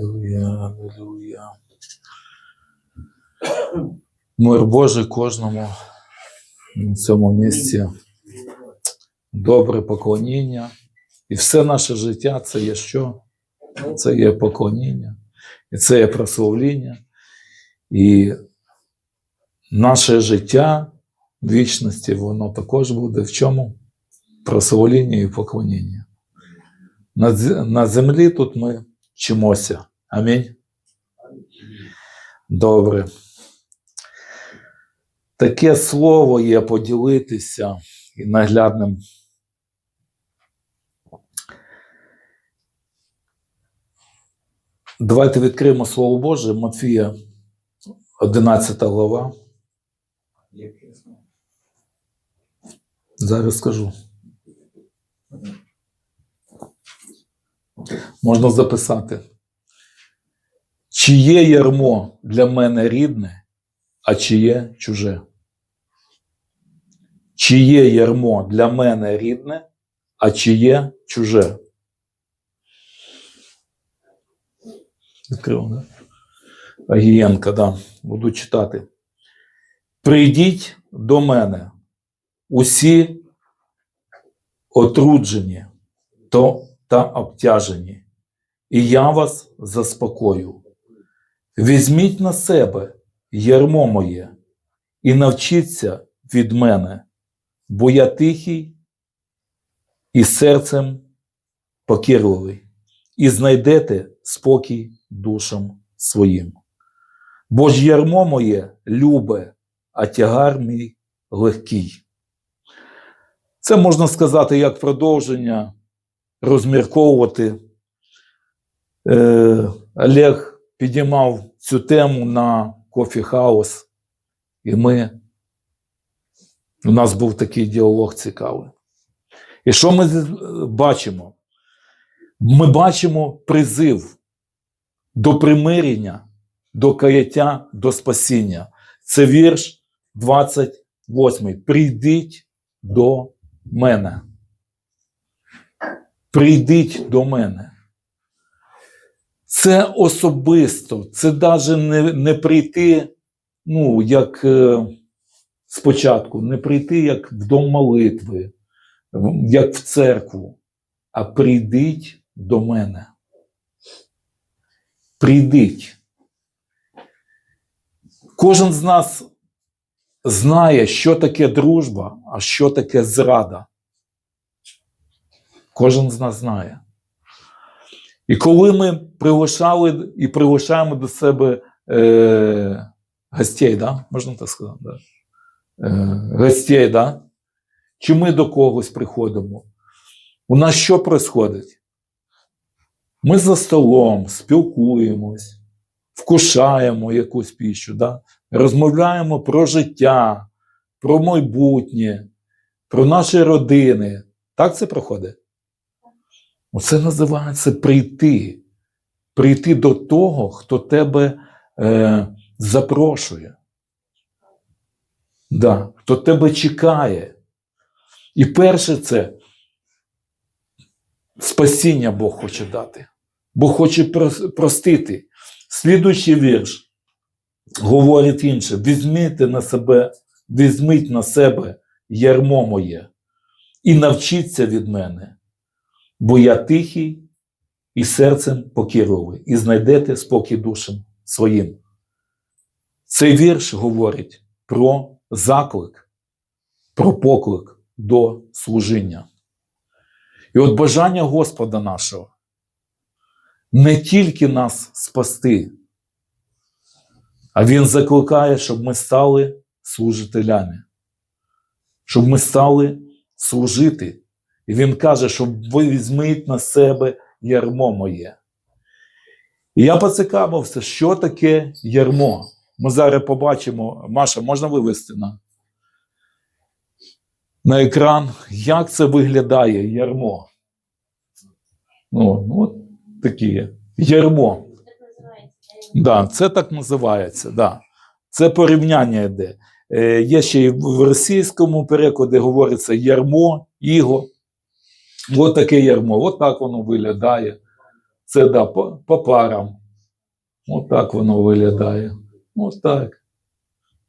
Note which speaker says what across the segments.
Speaker 1: Аллилуйя, аллилуйя. Мир Божий кожному на цьому місці. Добре поклоніння. І все наше життя це є що? Це є поклоніння, і це є прославління. І наше життя вічності, воно також буде в чому? Прославління і поклоніння. На землі тут ми вчимося. Амінь. Добре. Таке слово є поділитися і наглядним. Давайте відкриємо Слово Боже, Матфія, 11 глава. Зараз скажу. Можна записати. Чиє ярмо для мене рідне, а чиє чуже? Чиє ярмо для мене рідне, а чиє чуже? Відкрив, да? Агієнка, да. Буду читати. Прийдіть до мене, усі отруджені та обтяжені, і я вас заспокою. Візьміть на себе ярмо моє і навчіться від мене, бо я тихий і серцем покірливий, і знайдете спокій душам своїм. Бо ж ярмо моє любе, а тягар мій легкий. Це можна сказати як продовження, розмірковувати. Е, Олег підіймав цю тему на Кофі Хаус, і ми, у нас був такий діалог цікавий. І що ми бачимо? Ми бачимо призив до примирення, до каяття, до спасіння. Це вірш 28. Прийдіть до мене. Прийдіть до мене. Це особисто, це навіть не, не прийти, ну, як е, спочатку, не прийти як в дом молитви, як в церкву, а прийдіть до мене. Прийдіть. Кожен з нас знає, що таке дружба, а що таке зрада. Кожен з нас знає. І коли ми приглашали і приглашаємо до себе е, гостей, да? можна так сказати, да? е, гостей, да? чи ми до когось приходимо, у нас що происходить? Ми за столом спілкуємось, вкушаємо якусь піщу, да? розмовляємо про життя, про майбутнє, про наші родини. Так це проходить? Оце називається прийти. Прийти до того, хто тебе е, запрошує. Да, хто тебе чекає. І перше це спасіння Бог хоче дати. Бог хоче простити. Слідуючий вірш говорить інше: візьміть на себе, візьміть на себе ярмо моє і навчіться від мене, бо я тихий і серцем покірливий, і знайдете спокій душам своїм. Цей вірш говорить про заклик, про поклик до служіння. І от бажання Господа нашого не тільки нас спасти, а Він закликає, щоб ми стали служителями, щоб ми стали служити. І Він каже, щоб ви візьміть на себе ярмо моє. І я поцікавився, що таке ярмо. Ми зараз побачимо, Маша, можна вивести на, на екран, як це виглядає ярмо. Ну от такі ярмо. Да, це так називається. Да. Це порівняння йде. Е, є ще й в російському перекладі говориться ярмо, іго. От таке ярмо, от так воно виглядає. Це да, по, по парам. Отак воно виглядає. Отак.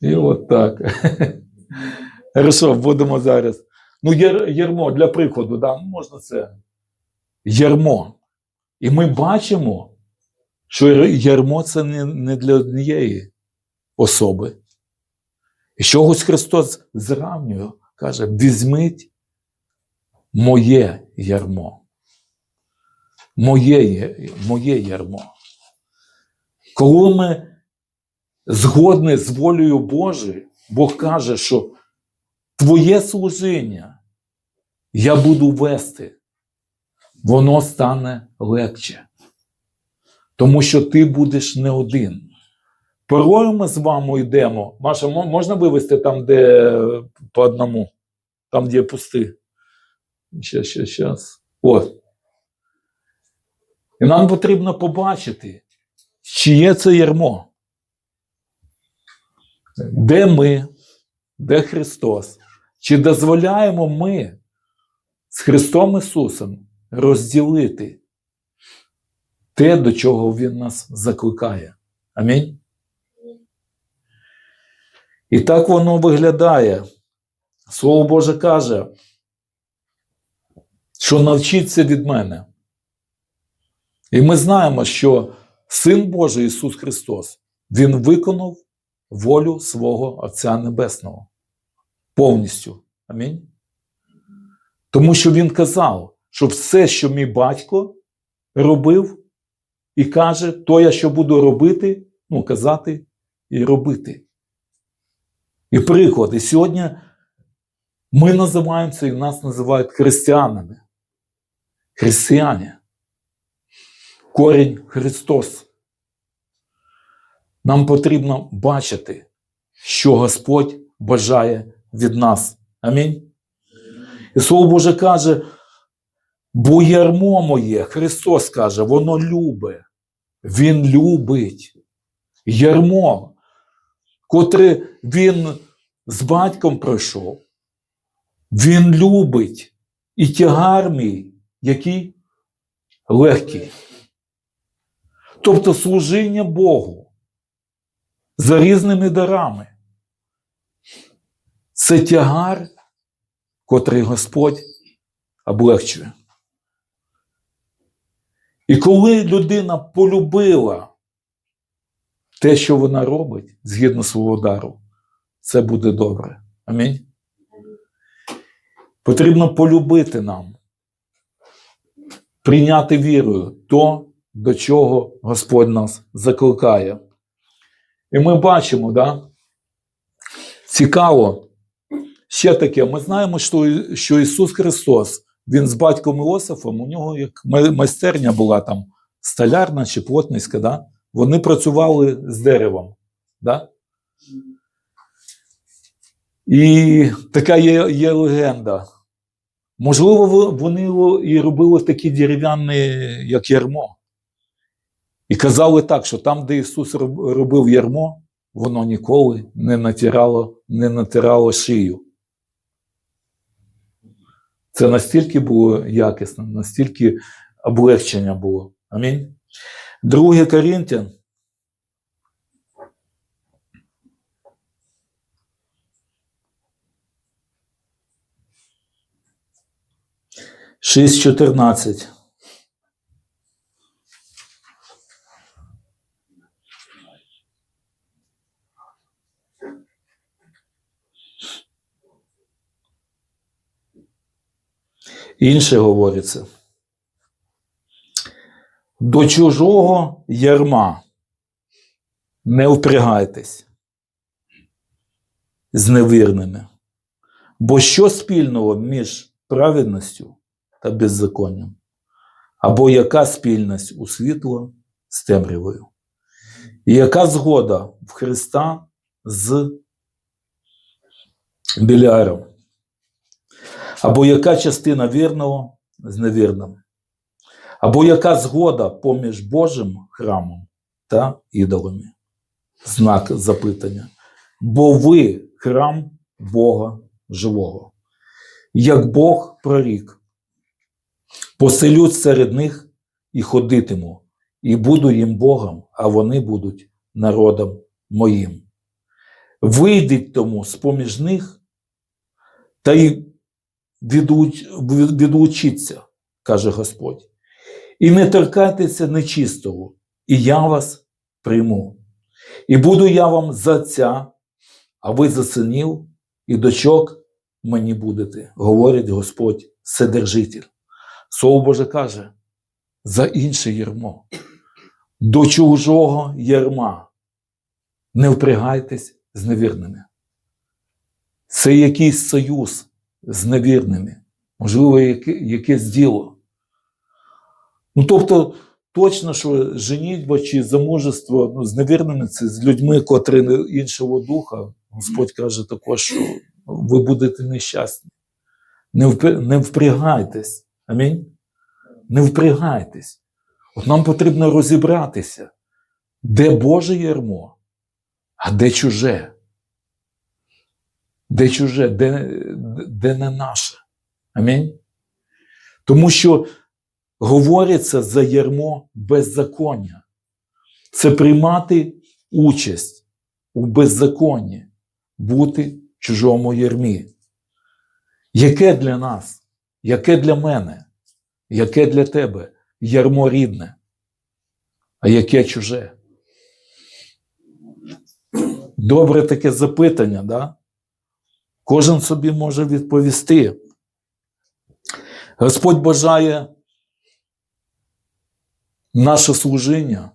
Speaker 1: І отак. Хорошо, будемо зараз. Ну, яр- ярмо, для прикладу, да, ну, можна це. Ярмо. І ми бачимо, що ярмо це не, не для однієї особи. І чогось Христос зравнює, каже: візьміть моє ярмо. Моє, моє ярмо. Коли ми згодні з волею Божою, Бог каже, що твоє служіння я буду вести, воно стане легче. Тому що ти будеш не один. Порою ми з вами йдемо. Маша, можна вивести там, де по одному, там, де пусти. Щас, щас, щас. От. І нам потрібно побачити, чиє це ярмо. Де ми, де Христос? Чи дозволяємо ми з Христом Ісусом розділити те, до чого Він нас закликає? Амінь. І так воно виглядає. Слово Боже каже, що навчіться від мене. І ми знаємо, що Син Божий Ісус Христос, Він виконав волю свого Отця Небесного повністю. Амінь. Тому що Він казав, що все, що мій батько робив, і каже, то я що буду робити, ну, казати і робити. І приклад. І сьогодні ми називаємося і нас називають християнами. Християни. Корінь Христос. Нам потрібно бачити, що Господь бажає від нас. Амінь. І Слово Боже каже, бо ярмо моє, Христос каже, воно любе. Він любить. Ярмо, котре він з батьком пройшов. Він любить. І тягар мій, який легкий. Тобто служіння Богу за різними дарами. Це тягар, котрий Господь облегчує. І коли людина полюбила те, що вона робить згідно свого дару, це буде добре. Амінь. Потрібно полюбити нам, прийняти вірою то, до чого Господь нас закликає. І ми бачимо, да? цікаво, ще таке, ми знаємо, що, Ісус Христос, Він з батьком Іосифом, у нього як майстерня була там столярна чи плотницька, да? вони працювали з деревом. Да? І така є, є легенда. Можливо, вони і робили такі дерев'яні, як ярмо. І казали так, що там, де Ісус робив ярмо, воно ніколи не натирало, не натирало шию. Це настільки було якісно, настільки облегчення було. Амінь. Друге Корінтян. Шість чотирнадцять. Інше говориться. До чужого ярма не впрягайтесь з невірними. Бо що спільного між праведністю та беззаконням? Або яка спільність у світло з темрявою? І яка згода в Христа з Біляром? Або яка частина вірного з невірним? Або яка згода поміж Божим храмом та ідолами? Знак запитання. Бо ви храм Бога живого. Як Бог прорік, поселють серед них і ходитиму, і буду їм Богом, а вони будуть народом моїм. Вийдіть тому з поміж них та й відлуч, відлучіться, каже Господь. І не торкайтеся нечистого, і я вас прийму. І буду я вам за отця, а ви за синів і дочок мені будете, говорить Господь Вседержитель. Слово Боже каже, за інше ярмо. До чужого ярма не впрягайтесь з невірними. Це якийсь союз з невірними, можливо, якесь діло. Ну, тобто, точно, що женітьба чи замужество ну, з невірними це з людьми, котрі іншого духа. Господь каже також, що ви будете нещасні. Не впрягайтесь. Амінь. Не впрягайтесь. От нам потрібно розібратися, де Боже ярмо, а де чуже. Де чуже, де, де не наше. Амінь. Тому що говориться за ярмо беззаконня. Це приймати участь у беззаконні, бути в чужому ярмі. Яке для нас, яке для мене, яке для тебе ярмо рідне, а яке чуже? Добре таке запитання, да? Кожен собі може відповісти. Господь бажає наше служіння.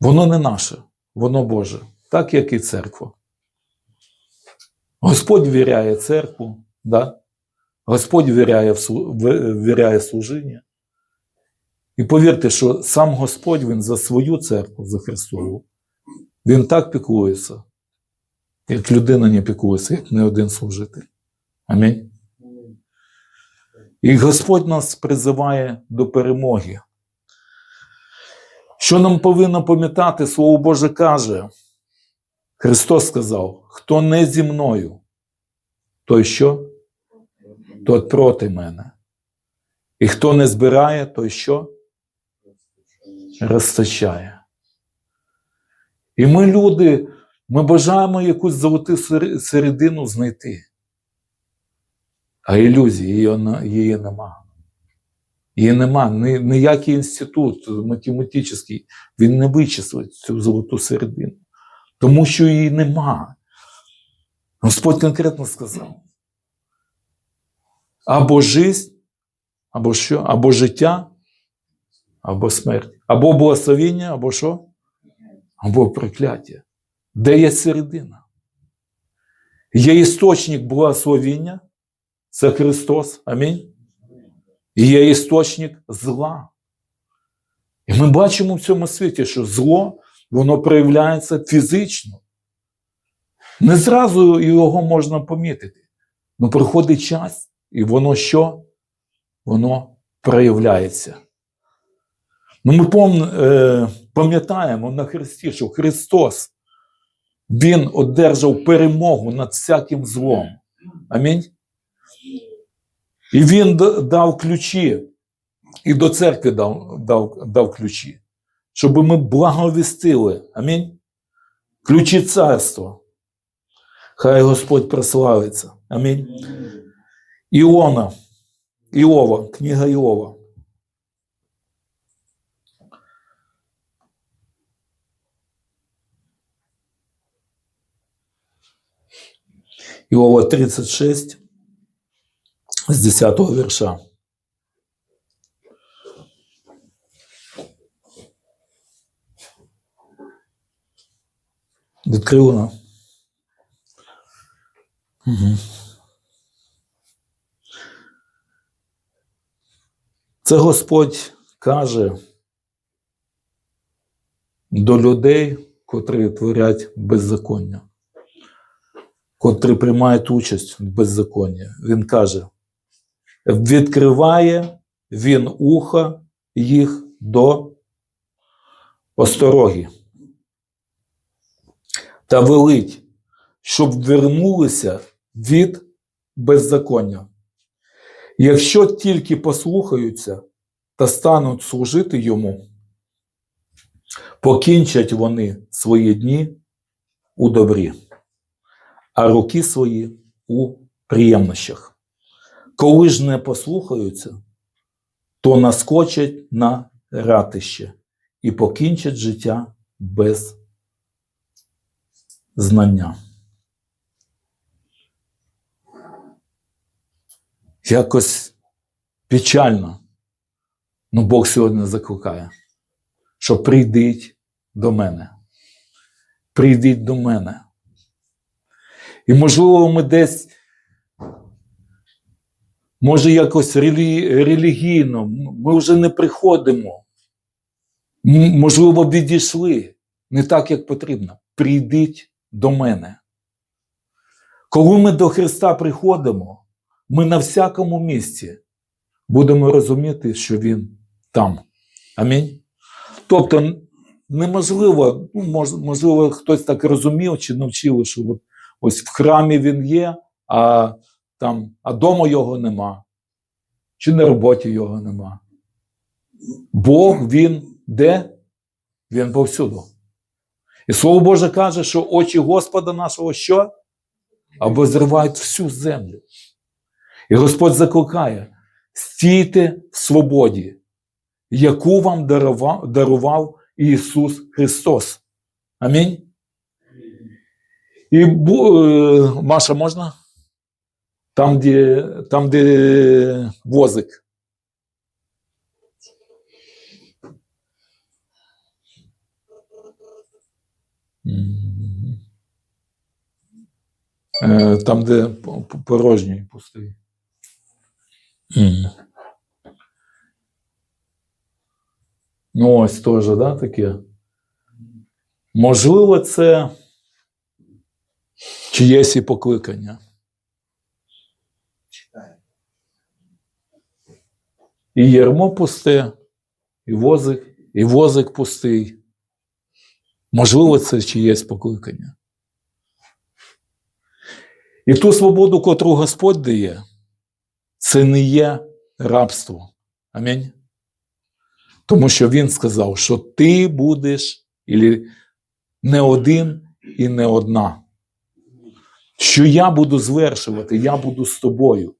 Speaker 1: Воно не наше, воно Боже, так як і церква. Господь віряє церкву, да? Господь віряє, в, слу- в- служіння. І повірте, що сам Господь Він за свою церкву, за Христову, Він так піклується, як людина не піклується, як не один служитель. Амінь. І Господь нас призиває до перемоги. Що нам повинно пам'ятати, Слово Боже каже, Христос сказав: хто не зі мною, той що? Той проти мене. І хто не збирає, той що? Розтачає. І ми, люди, ми бажаємо якусь золоту середину знайти. А ілюзії її, її нема. Її нема. Ні- Ніякий інститут математичний, він не вичислить цю золоту середину. Тому що її нема. Господь конкретно сказав: або жизнь, або що? Або життя, або смерть. Або благословіння, або що? Або прокляття. Де є середина? Є істочник благословіння, це Христос. Амінь. Є істочник зла. І ми бачимо в цьому світі, що зло воно проявляється фізично. Не зразу його можна помітити. Ну проходить час, і воно що? Воно проявляється. Ну, ми е, пам'ятаємо на Христі, що Христос Він одержав перемогу над всяким злом. Амінь. І Він дав ключі, і до церкви дав, дав, дав ключі, щоб ми благовістили. Амінь. Ключі царства. Хай Господь прославиться. Амінь. Іона, Іова, книга Іова. Іова 36 з 10 вірша. Відкрив вона. Угу. Це Господь каже до людей, котрі творять беззаконня, котрі приймають участь в беззаконні. Він каже: відкриває він уха їх до остороги та велить, щоб вернулися від беззаконня. Якщо тільки послухаються та стануть служити йому, покінчать вони свої дні у добрі, а роки свої у приємнощах. Коли ж не послухаються, то наскочать на ратище і покінчать життя без знання. Якось печально. Ну, Бог сьогодні закликає, що прийдіть до мене. Прийдіть до мене. І, можливо, ми десь, може, якось релі- релігійно, ми вже не приходимо. Можливо, відійшли не так, як потрібно. Прийдіть до мене. Коли ми до Христа приходимо, ми на всякому місці будемо розуміти, що Він там. Амінь. Тобто, неможливо, ну, можливо, хтось так розумів чи навчили, що от, ось в храмі він є, а там, а дома його нема, чи на роботі його нема. Бог він де? Він повсюду. І Слово Боже каже, що очі Господа нашого що? Або зривають всю землю. І Господь закликає: стійте в свободі, яку вам дарував, дарував Ісус Христос. Амінь. І е, Маша, можна? Там, де, там, де возик. Е, Там, де порожній пустий. Ну, ось теж, да, таке. Можливо, це чиєсь і покликання. І ярмо пусте, і возик, і возик пустий. Можливо, це чиєсь покликання. І ту свободу, котру Господь дає, це не є рабство. Амінь. Тому що Він сказав, що ти будеш не один і не одна. Що я буду звершувати, я буду з тобою.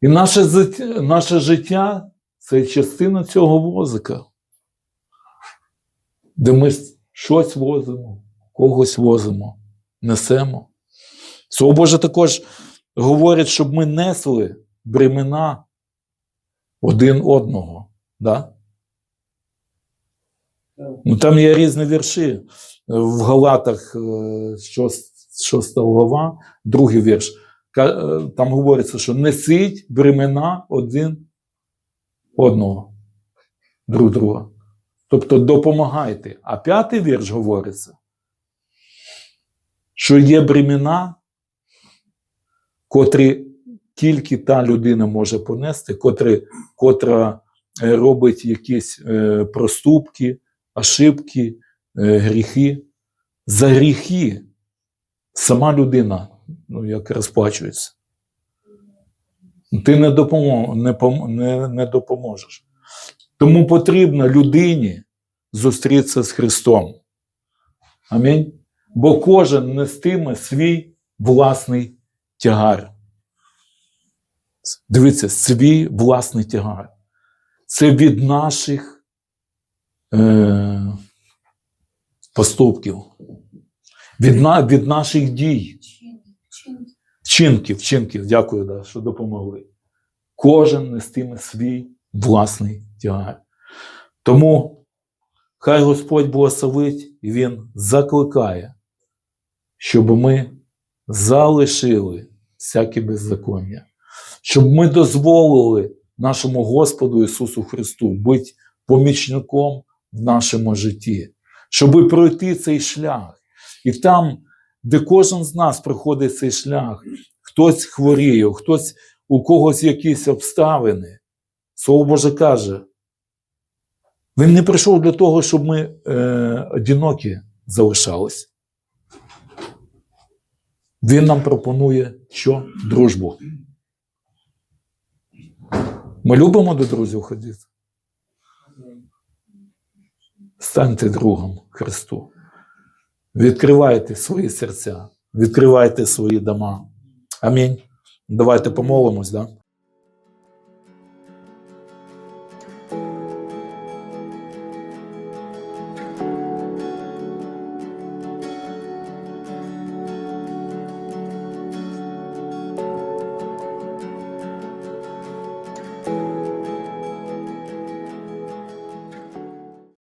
Speaker 1: І наше, наше життя це частина цього возика, де ми щось возимо, когось возимо, несемо. Слово Боже також говорить, щоб ми несли бремена один одного. Да? Ну, там є різні вірші. В Галатах, е, шост- шоста глава, другий вірш. Е, Там говориться, що несіть бремена один одного, друг друга. Тобто допомагайте. А п'ятий вірш говориться, що є бремена, котрі тільки та людина може понести, котрі, котра е, робить якісь е, проступки, ошибки, е, гріхи. За гріхи сама людина ну, як розплачується. Ти не, допомо, не, не, не допоможеш. Тому потрібно людині зустрітися з Христом. Амінь. Бо кожен нестиме свій власний тягар. Дивіться, свій власний тягар. Це від наших е, поступків, від, від наших дій. Вчинків, вчинків, дякую, да, що допомогли. Кожен нестиме свій власний тягар. Тому хай Господь благословить і Він закликає, щоб ми залишили всякі беззаконня, щоб ми дозволили нашому Господу Ісусу Христу бути помічником в нашому житті, щоб пройти цей шлях. І там, де кожен з нас проходить цей шлях, хтось хворіє, хтось у когось якісь обставини. Слово Боже каже, він не прийшов для того, щоб ми е, одинокі залишались. Він нам пропонує що? Дружбу. Ми любимо до друзів ходити. Станьте другом Христу. Відкривайте свої серця, відкривайте свої дома. Амінь. Давайте помолимось, да?